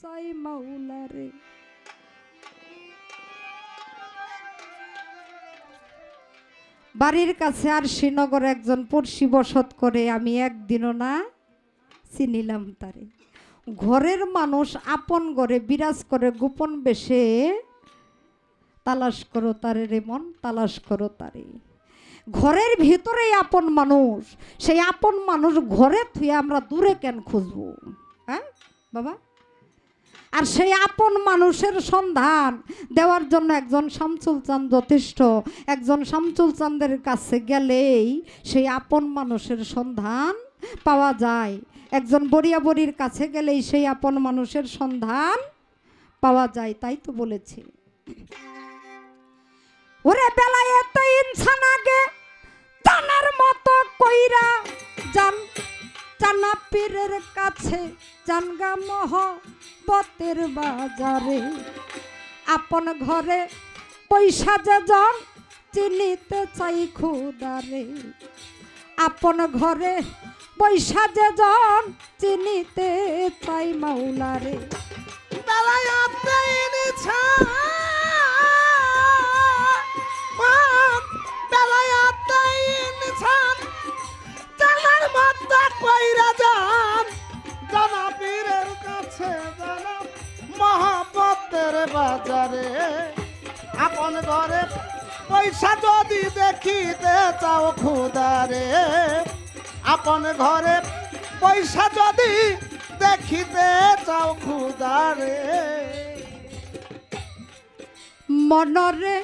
চাই মাওলারে বাড়ির কাছে আর শ্রীনগর একজন পড়শি বসত করে আমি একদিনও না চিনিলাম তারে। ঘরের মানুষ আপন ঘরে বিরাজ করে গোপন বেশে তালাশ করো তারে রে মন, তালাশ করো তারে। ঘরের ভিতরেই আপন মানুষ, সেই আপন মানুষ ঘরে থুয়ে আমরা দূরে কেন খুঁজবো? হ্যাঁ বাবা? আর সেই আপন মানুষের সন্ধান দেওয়ার জন্য একজন শামসুল চাঁদ যথেষ্ট। একজন শামসুল চাঁদের কাছে গেলেই সেই আপন মানুষের সন্ধান পাওয়া যায়। একজন বরিয়া বরির কাছে গেলেই সেই আপন মানুষের সন্ধান পাওয়া যায়, তাই তো বলেছি। ওরে বেলায় এত ইনসান আগে, জানার মতো কইরা জান জানা পীরের কাছে জানগা মহ পতের বাজারে। আপন ঘরে পয়সা যে জন চিনিতে চাই খুদারে আপন ঘরে পয়সা যে জন চিনিতে চাই মাওলারে। বেলায়াতে এনেছা। বেলায়াতে এনেছান জানার মাত্রা কইরা যান। জানা পীরের কাছে জানা মহাপতের বাজারে। আপন ঘরে পয়সা যদি দেখিতে চাও খুদারে আপন ঘরে পয়সা যদি দেখিতে চাও খুদারে মনরে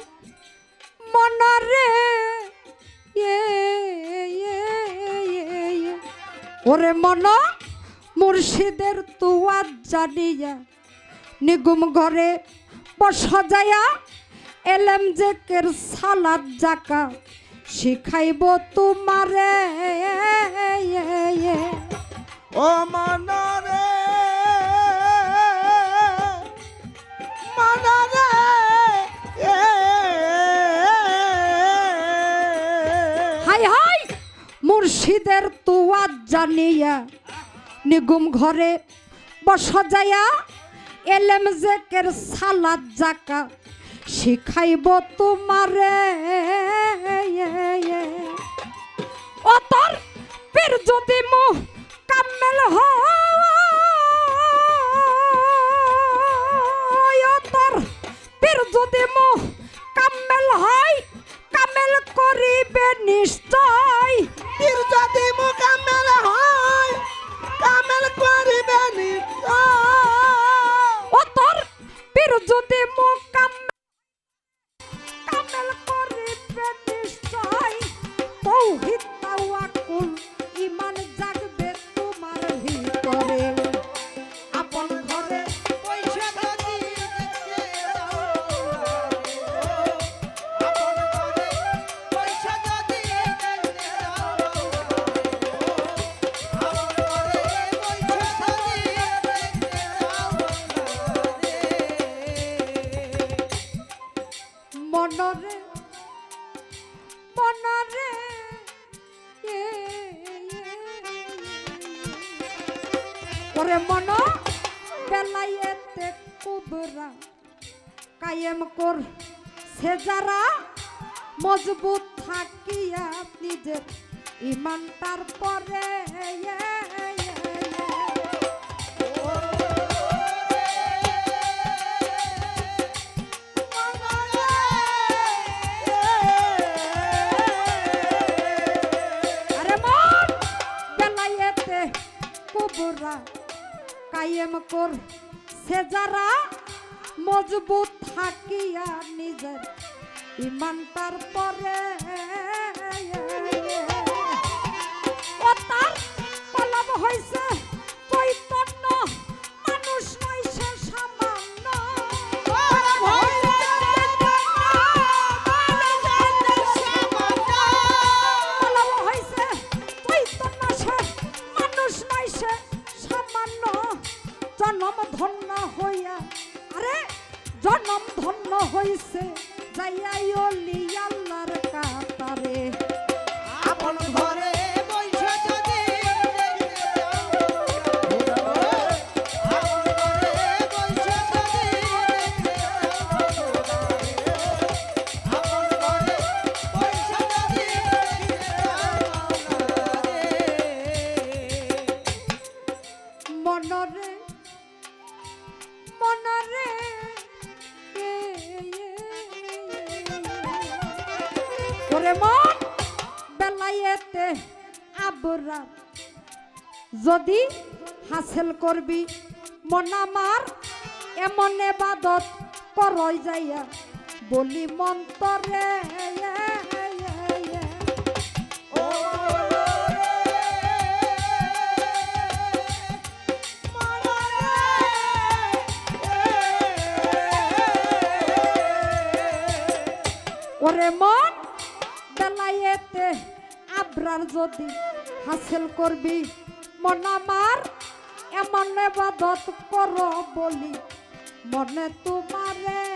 মনরে, এ। ওরে মন মুর্শিদের তুয়ার জানিয়া নিগুম ঘরে বসজায়া এলেম জেকের সালাদ জাকা শিখাইব তোমারে। ও মনরে মনরে হাই হাই। মুর্শিদের তুয়ার জানিয়া নিগুম ঘরে বসজায়া এলেম জেকের সালাদ জাকা শিখাইব তোমারে। অতর তোর পীর যদি মুহ কামেল হয় মনরে মনরে ওরে মন বেলায়েতে কুবরা কায়েম কর সে যারা মজবুত থাকিয়া নিজের ইমানটার পরে ইমানটার পরে ও তার কলম হইছে চৈতন্য। মানুষ নয় সে সামান্য। কলম হইছে চৈতন্য সে। মানুষ নয় সে সামান্য। জনম ধন্য হইয়া। আরে, জনম ধন্য হইছে। যাইয়াই অলি আল্লাহর যদি হাসিল করবি, মন আমার এমন এবাদত করই যাইয়া। বলি, মন্তরে ওরে মন বেলায়েতে আবরার যদি হাসিল করবি মন আমার এমন এবাদত কর বলি। মনে তোমারে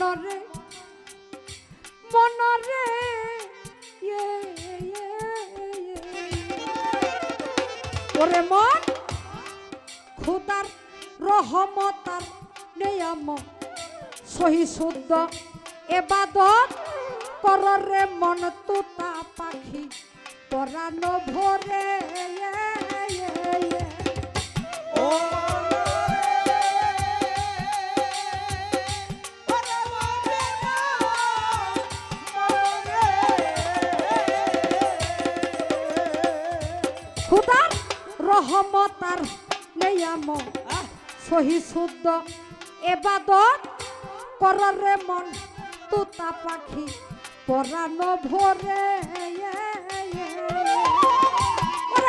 মনরে মনরে ইয়ে, ইয়ে, ইয়ে। ওরে মন খুদার রহমতার নিয়ম সহি শুদ্ধ এবাদত কররে মন তুতা পাখি পরানো ভরে। ও মরে খুদার রহমতার নেয়াম। সহি শুদ্ধ। এবাদত কররে মন তুতা পাখি, পরানো ভরে।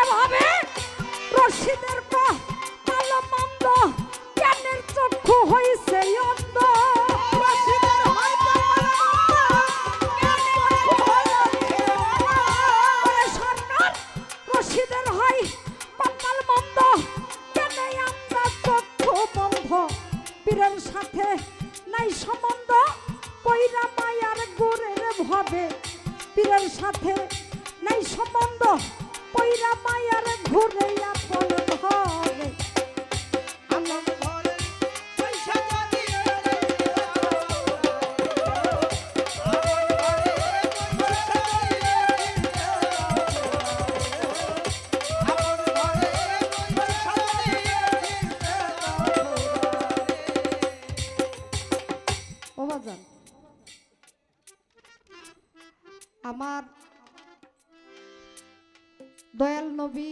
ভাবে, রশিদের কালো মন্দ, জ্ঞানের চক্ষু হইছে আমার দয়াল নবী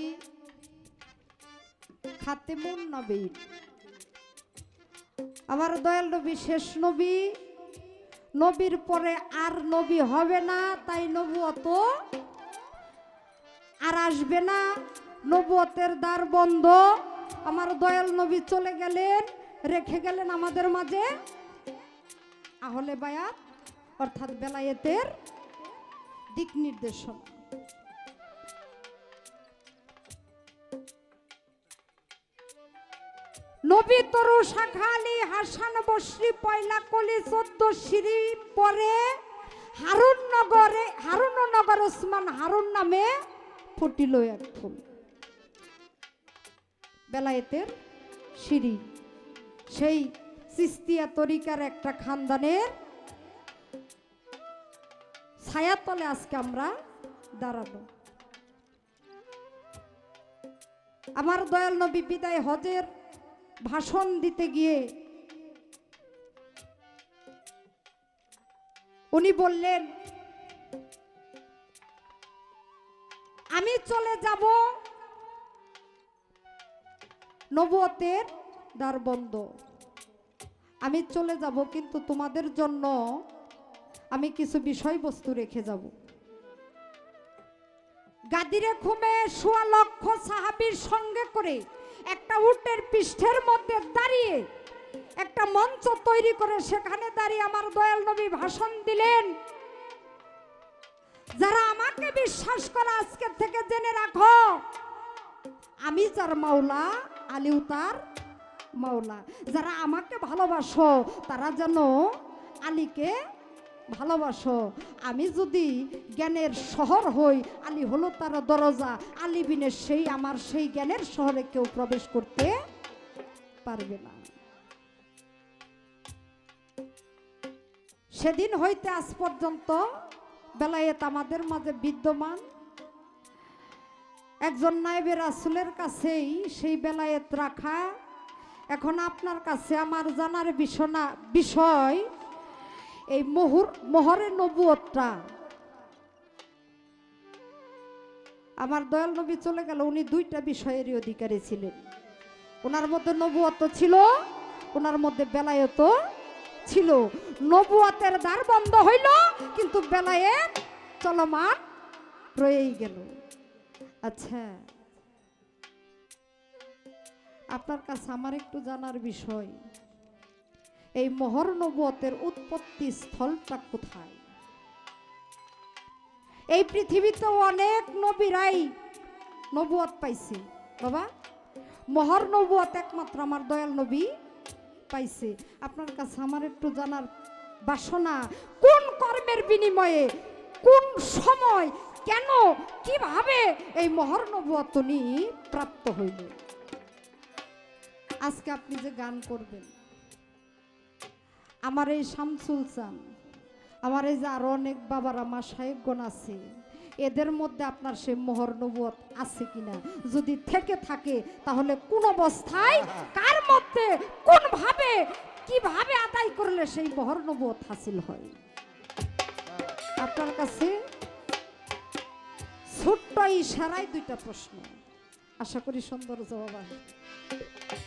খাতেমুন নবী, আমার দয়াল নবী শেষ নবী, নবীর পরে আর নবী হবে না, তাই নবু অত আর আসবে না, নবুয়তের দ্বার বন্ধ। আমার দয়াল নবী চলে গেলেন, রেখে গেলেন আমাদের মাঝে। আহলে বায়াত, অর্থাৎ বেলায়েতের দিক নির্দেশনা। নবী তরু শাখালি হাসান বসরি পয়লা কলি চোদ্দ সিঁড়ি পরে হারুন নগরে হারুন নগর ওসমান হারুন নামে ফুটিল এক ফুল। বেলায়েতের সিঁড়ি। সেই সিস্তিয়া তরিকার একটা খানদানের ছায়াতলে আজকে আমরা দাঁড়াবো। আমার দয়াল নবী বিদায় হজের ভাষণ দিতে গিয়ে উনি বললেন, আমি চলে যাব নবতের দ্বার বন্ধ আমি চলে যাব কিন্তু তোমাদের জন্য আমি কিছু বিষয়বস্তু রেখে যাব। গাদিরে ঘুমে শোয়া লক্ষ সাহাবির সঙ্গে করে একটা উটের পৃষ্ঠের মধ্যে দাঁড়িয়ে একটা মঞ্চ তৈরি করে সেখানে দাঁড়িয়ে আমার দয়াল নবী ভাষণ দিলেন। যারা আমাকে বিশ্বাস করে আজকের থেকে জেনে রাখো, আমি যার মাওলা আলিউ তার মাওলা। যারা আমাকে ভালোবাসো, তারা যেন আলীকে ভালোবাসো। আমি যদি জ্ঞানের শহর হই, আলী হলো তার দরজা। আলী বিনে সেই আমার সেই জ্ঞানের শহরে কেউ প্রবেশ করতে পারবে না। সেদিন হইতে আজ পর্যন্ত বেলায়েত আমাদের মাঝে বিদ্যমান। একজন নায়েবে রাসুলের কাছেই সেই বেলায়েত রাখা। এখন আপনার কাছে আমার জানার বিষয় এই মোহর, মোহরের নবুয়তটা। আমার দয়াল নবী চলে গেল, উনি দুইটা বিষয়েরই অধিকারী ছিলেন। ওনার মধ্যে নবুয়ত ছিল, ওনার মধ্যে বেলায়েত ছিল। নবুয়তের দ্বার বন্ধ হইল, কিন্তু বেলায়েত চলমান রয়েই গেল। আচ্ছা আপনার কাছে আমার একটু জানার বিষয়। এই মোহর নবুয়তের উৎপত্তি স্থলটা কোথায়? এই পৃথিবীতে অনেক নবীরাই নবুয়ত পাইছে। বাবা, মোহর নবুয়ত একমাত্র আমার দয়াল নবী পাইছে। আপনার কাছে আমার একটু জানার বাসনা, কোন কর্মের বিনিময়ে, কোন সময়, কেন, কীভাবে এই মহর নবুয়ত উনি প্রাপ্ত হইল আজকে আপনি যে গান করবেন আমার এই শামসুল চান। আমার এই যে আরও অনেক বাবার আমার সাহেবগণ আছে, এদের মধ্যে আপনার সে মোহর নবুয়ত আছে কিনা? যদি থেকে থাকে, তাহলে কোন অবস্থায়, কার মধ্যে কোন ভাবে কীভাবে আদায় করলে সেই মোহর নবুয়ত হাসিল হয়? আপনার কাছে ছোট্ট ইশারায় দুইটা প্রশ্ন। আশা করি সুন্দর জবাব আসবে।